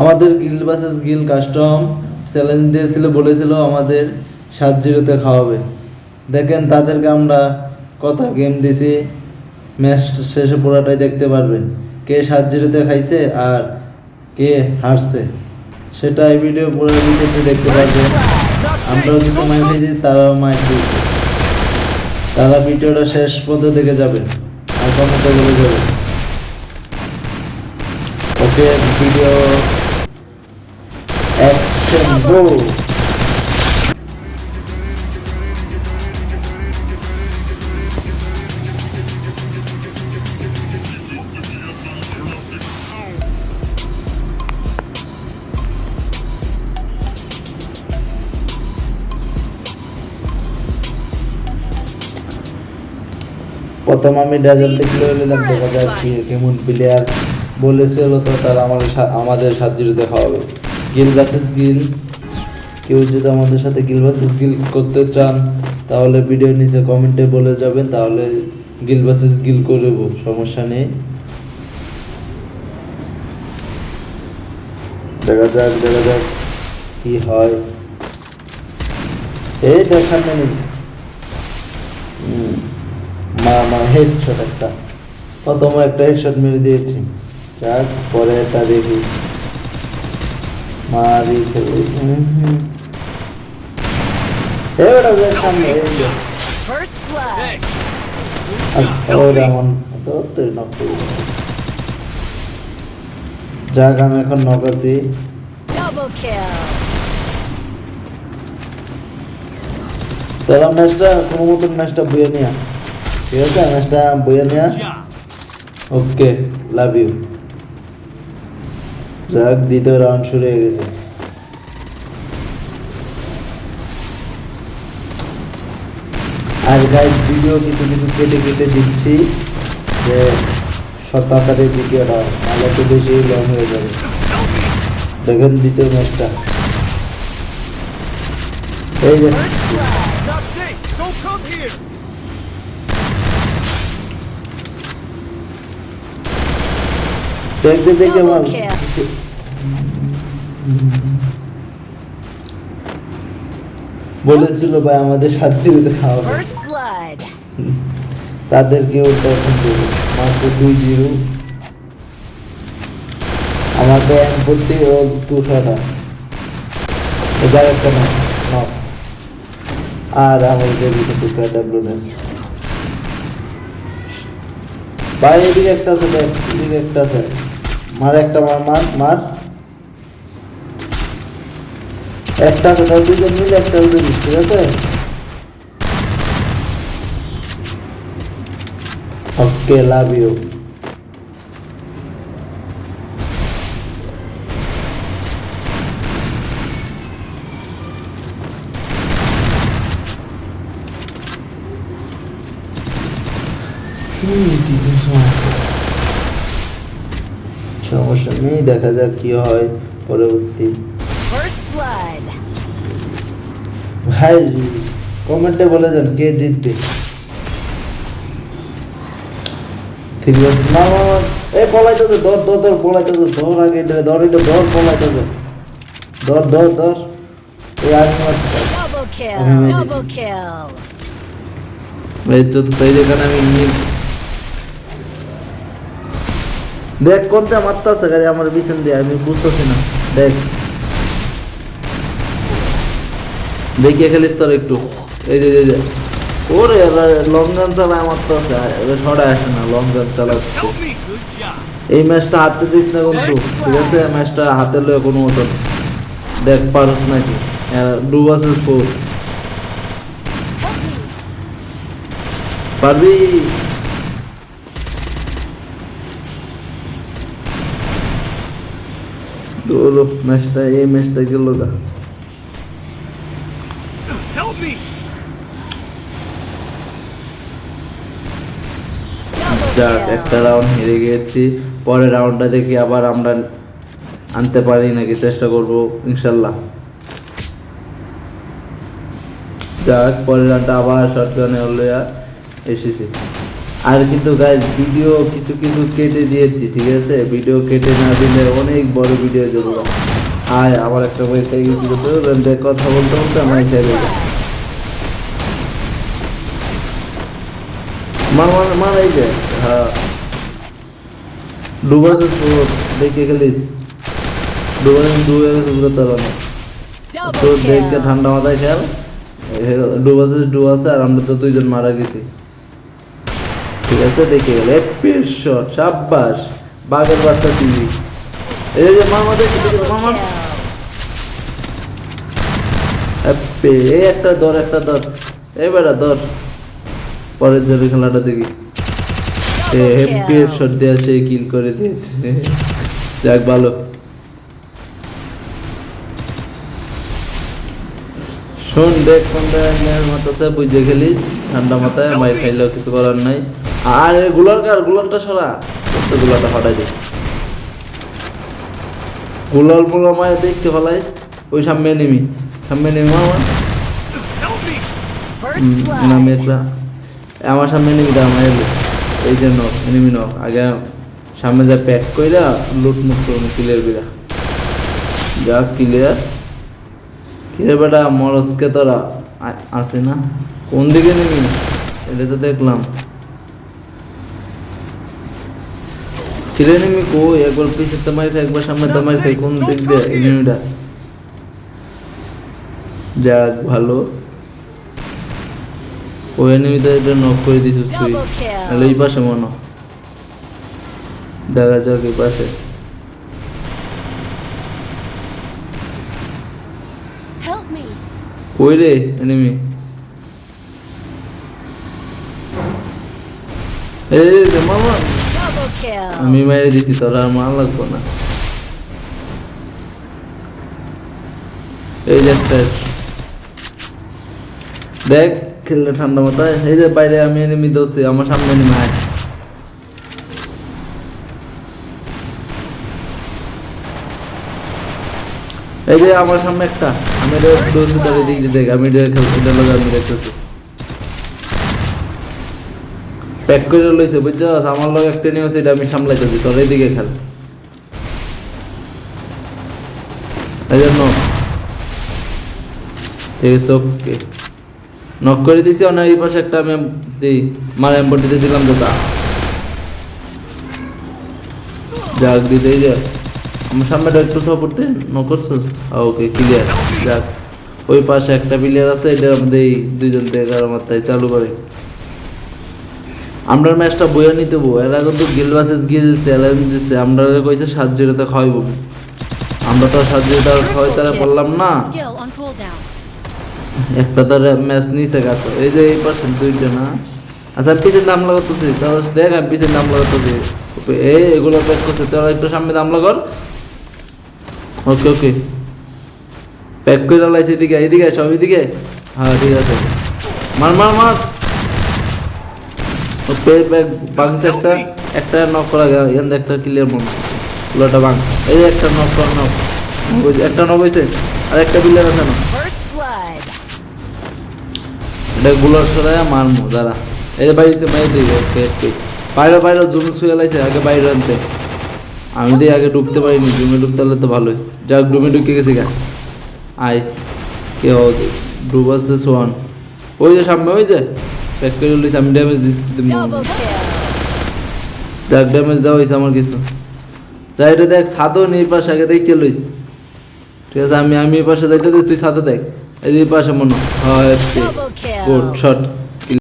আমাদের গিল বাসেস Gill custom challenge দিয়েছিল, বলেছিল আমাদের সাত জিরোতে খাওয়াবে। দেখেন তাদেরকে আমরা কত গেম দিছি ম্যাচ শেষে পুরোটাই দেখতে পারবেন। কে সাত জিরোতে খাইছে আর কে হারছে সেটা এই ভিডিও পুরো ভিডিওতে দেখতে পারবেন। আমরাও কিছু মাইক খাইছি তারাও মাইক দিয়েছে। তারা ভিডিওটা শেষ পর্যন্ত দেখে যাবেন আর কমেন্টে বলে ওকে ভিডিও অ্যাকশন গো প্রথম আমি ডেজার্টে খেলে নিলাম দেখা কি কেমন প্লেয়ার বলেছিল তো তারা আমাদের সা- আমাদের সাত জিরোতে খাওয়াবে গিল ভার্সেস গিল কেউ যদি আমাদের সাথে গিল ভার্সেস গিল করতে চান, তাহলে ভিডিওর নিচে কমেন্টে বলে যাবেন, তাহলে গিল ভার্সেস গিল করব, সমস্যা নেই। দেখা যাক দেখা যাক কি হয়। এই দেখার নেই। মা মা হেডশট একটা। প্রথম একটা হেডশট মেরে দিয়েছি। যাক পরে এটা দেখি। সামনে তুই নক যাক আমি এখন নক আছি Double kill. তোরা ম্যাচটা কোনো মতন ম্যাচটা বইয়ে নিয়া ঠিক আছে ম্যাচটা বইয়ে নিয়া ওকে লাভ ইউ যাক, দ্বিতীয় রাউন্ড শুরু হয়ে গেছে আর গাইজ ভিডিও কিছু কিছু কেটে কেটে দিচ্ছি যে তাড়াতাড়ি ভিডিওটা নাহলে একটু বেশি লং হয়ে যাবে দেখেন দ্বিতীয় ম্যাচটা এই যে. দেখতে দেখতে আমার. বলেছিল ভাই আমাদের সাত জিরোতে খাওয়াবে. তাদেরকে ওটা এখন দেবো মাত্র দুই জিরো। আমাকে এক ভর্তি ও দুশোটা এবার একটা না আর আমাদের দিকে দুটো ডাব্লু নেই ভাই এদিকে একটা আছে এদিকে একটা আছে। মার একটা মার মার মার। একটা তাহলে দুজন মিলে একটা দিস ঠিক আছে? ওকে লাভ ইউ সমস্যা নেই দেখা যাক কি হয় পরবর্তী। ভাই কমেন্টে বলে যান কে জিতবে। ঠিক আছে না। এ পলাইতে দে দর দর দর পলাইতে দে ধর আগে এটা ধর এটা ধর পলাইতে দে। ধর ধর ধর। এই মারতে চতুর্থ এই যেখানে আমি নিয়ে দেখ কোনটা মারতেছে গাড়ি আমার পিছন দিয়ে আমি বুঝতেছি না। দেখ। দেখিয়ে খেলিস তোর একটু। এই যে ওরে লং গান চালায় মারতেছে ছড়া আসে না লং গান চালাচ্ছে. এই ম্যাচটা হাতে দিস না কিন্তু ঠিক আছে? ম্যাচটা হাতে লয়ে কোনো মতন দেখ পারস নাকি? ডু ভার্সেস ফোর পারবি? ম্যাচটা এই ম্যাচটা গেল গা। Help me. একটা রাউন্ড হেরে পরের রাউন্ডটা দেখি আবার আমরা আনতে পারি নাকি, চেষ্টা করব, ইনশাল্লাহ। যাক, পরের রাউন্ডটা আবার এসেছি। আর কিন্তু গাইজ ভিডিও কিছু কিছু কেটে দিয়েছি, ঠিক আছে? ভিডিও কেটে না দিলে অনেক বড় ভিডিও দেবো আয় আমার একটা বই কথা বলতে বলতে আমার খাই গেল blood. মার মার মার এই যে হ্যাঁ ডুবাছে দেখে গেলিস ডুবাছে ডুবে গেছে পুরো তোর তো Double ঠান্ডা মাথায় খেয়াল? ডুবাছে ডুবাছে আর আমরা তো দুইজন মারা গেছি। ঠিক আছে দেখে গেলে। এপির শট সাব্বাস বাঘের বাচ্চা টিভি। এই যে মামা দেখে মামা. একটা দর একটা দর এবারে দর পরের জন্য খেলাটা দেখি। এ Double শট দেওয়া সে কিল করে দিয়েছে। যাক ভালো। শোন দেখ কোনটা মাথাতে বুঝে খেলিস ঠান্ডা মাথায় মাই খাইলেও কিছু করার নাই। আরগুলার কার? গুলারটা সরা। তো গুলারটা হটাই দে। গুলাল মুলা মায়ের দেখতে ফলাইস ওই সামনে নেমি। সামনে নেমি মামা। Me! আমার সামনে নেমি দাও মায়ের এই জন্য নেমি নাও আগে সামনে যা প্যাক কইরা লুট মুট করুন ক্লিয়ার কইরা। যা ক্লিয়ার কিরে বেটা, মরসকে তোরা আ- আসে না? কোন দিকে নেমি এটা তো দেখলাম। কিরে নেমি কই? একবার পিছে তোমার একবার সামনে তোমার কোন দিক দিয়ে এনিমিটা যাক, ভালো। ওই এনিমিটা এটা নক করে দিছিস তুই তাহলে এই পাশে মনে দেখা যাক এই পাশে. কই রে এনিমি. আমি মেরে দিছি তোর আর মার লাগবো না। এই দেখ খেললে ঠান্ডা মাথায়। এই যে বাইরে আমি এনিমি দোস্তি আমার সামনে এনিমি আয় এই যে আমার সামনে একটা আমি এটা দোস্তি ধরে দিক দেখ আমি এটা খেলতে এটা লাগে আমি দেখতেছি প্যাক করে লইছে বুঝছস? আমার লগে একটা নিয়ে এটা আমি সামলাইতেছি তোর এইদিকে খেল। এই জন্য ঠিক আছে ওকে নক করে দিছি অনার এই পাশে একটা আমি দিই মার দিলাম দাদা যাক দিতে এই আমার সামনেটা একটু সাপোর্ট নক করছিস ওকে ক্লিয়ার যাক ওই পাশে একটা প্লেয়ার আছে এটা আমাদের দুইজন এগারো মাত্রায় চালু করে। আমরা ম্যাচটা বইয়া নিতে বো এরা কিন্তু গিল ভার্সেস গিল চ্যালেঞ্জ দিচ্ছে আমরা কইছে সাত জিরোতে খাওয়াইবো। আমরা তো সাত জিরোতে খাওয়াই তারা করলাম না. একটা তো ম্যাচ কাজ এই যে এই পাশে দুইটা না। আচ্ছা পিছের নাম লাগাতেছি তাহলে দেখ আমি পিছের নাম লাগাতেছি এই এগুলো প্যাক করছে। তোরা একটু সামনে নাম লাগার ওকে ওকে প্যাক করে লাইছে এদিকে এদিকে সব এদিকে। হ্যাঁ ঠিক আছে। মার মার মার। ও পে ব্যাগ বাংছে একটা একটা নক করা গেল। এখান থেকে একটা ক্লিয়ার মনে পুরোটা বাং এই একটা নক করা নক একটা নক হয়েছে আর একটা বিল্লার আছে না. এটা গুলোর সরাই মারমু দাঁড়া। এই যে বাইরে ওকে ওকে বাইরে বাইরে জুম শুয়ে লাইছে আগে বাইরে আনতে। আমি দিয়ে আগে ঢুকতে পারিনি জুমে ঢুকতে হলে তো ভালোই। যাক ডুমে ঢুকে গেছি গা। আয় কে ডুবাচ্ছে সোয়ান। ওই যে সামনে ওই যে। প্যাক করে লইছে আমি ড্যামেজ দিতে যাক ড্যামেজ দেওয়া হয়েছে আমার কিছু। যা এটা দেখ ছাদও নেই পাশে আগে দেখতে লইস ঠিক আছে আমি আমি পাশে যাইতে তুই ছাদে দেখ। এই এই পাশে মনে হয়। Double kill. Good shot